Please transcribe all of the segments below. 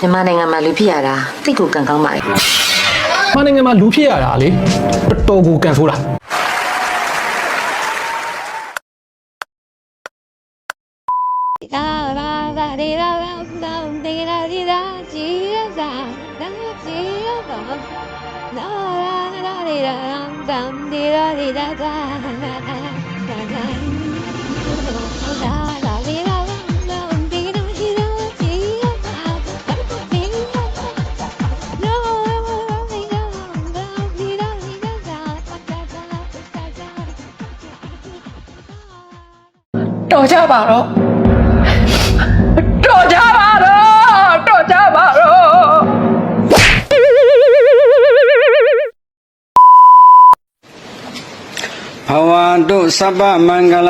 မြန်မာနိုင်ငံမှာလူဖြစ်ရတာတိတ်ကိုကံကောင်းပါလေ။မနိုင်ငံမှာလူဖြစ်ရတာလေတော်တော်ကိုကန်ဆိုးတာ တော်ကြပါတော့တော်ကြပါတော့တော်ကြပါတော့ဘဝတုသဗ္ဗမင်္ဂလ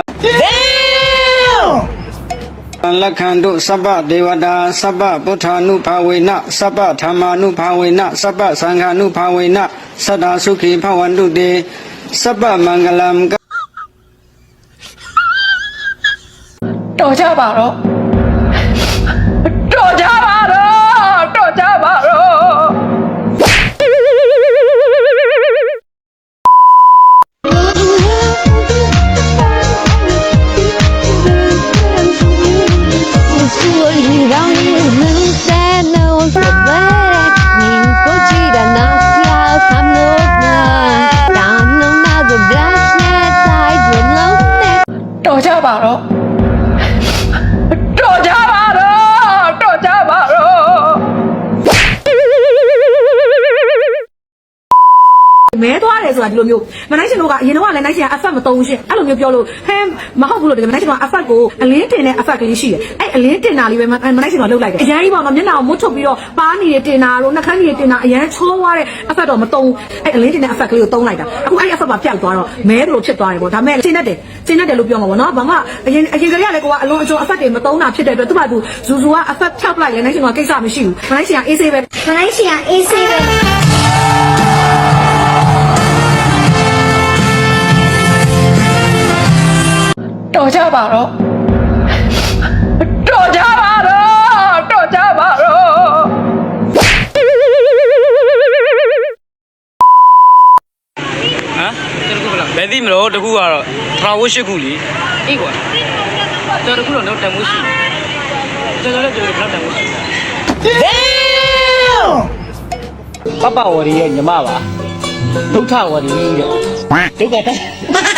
လက်ခံတုသဗ္ဗဒေဝတာသဗ္ဗပုဋ္ဌာနုဘာဝေနသဗ္ဗဓမ္မာနုဘာဝေနသဗ္ဗသံဃာနုဘာဝေနသတ္တသုခိဘဝန္တုတေသဗ္ဗမင်္ဂလံ တော်ကြပါတော့တော်ကြပါတော့တော်ကြပါတော့တော်ကြပါတော့ မဲသွားတယ်ဆိုတာဒီလိုမျိုးမနိုင်ရှင်တို့ကအရင်တော့ကလည်းနိုင်ရှင်ကအ effect မတုံးရှင်အဲ့လိုမျိုးပြောလို့ဟဲမဟုတ်ဘူးလို့တကယ်မနိုင်ရှင်တို့က effect ကိုအလင်းတင်တဲ့ effect ကလေးရှိတယ်အဲ့အလင်းတင်တာလေးပဲမနိုင်ရှင်တို့လှုပ်လိုက်တယ်အရင်ကြီးပေါ့နော်မျက်နှာကိုမွတ်ထုတ်ပြီးတော့ပါးနေတဲ့တင်တာတို့နှာခမ်းနေတဲ့တင်တာအရင်ချောသွားတဲ့ effect တော့မတုံးအဲ့အလင်းတင်တဲ့ effect ကလေးကိုတုံးလိုက်တာအခုအဲ့ effect မှာပျောက်သွားတော့မဲတို့ဖြစ်သွားတယ်ပေါ့ဒါမဲ့ရှင်းတတ်တယ်ရှင်းတတ်တယ်လို့ပြောမှာပေါ့နော်ဘာမှအရင်အရင်ကလေးကလည်းကိုကအလွန်အကျွံ effect တွေမတုံးတာဖြစ်တဲ့အတွက်သူ့ဘာသူဇူဇူက effect ဖြောက်လိုက်လဲနိုင်ရှင်တို့ကကိစ္စမရှိဘူးမနိုင်ရှင်က AC ပဲမနိုင်ရှင်က AC ပဲ တော်ကြပါတော့တော်ကြပါတော့တော်ကြပါတော့ဟမ်ဘယ်သိမလို့တခုကတော့ထာဝရှိခုလीအေးကွာတော်တခုတော့တော့တန်မိုးရှိတော်တော်လည်းတော်တော်တန်မိုးရှိပပဝရီရဲ့ညီမပါဒုဋ္ဌဝရီတဲ့ဒုက္ခတက်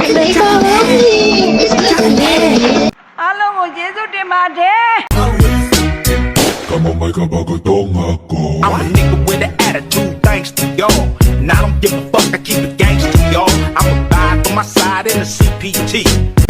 On, make a bagatong ako. I'm a nigga with an attitude, thanks to y'all. And I don't give a fuck, I keep it gangster, y'all. I'm a vibe on my side in the CPT.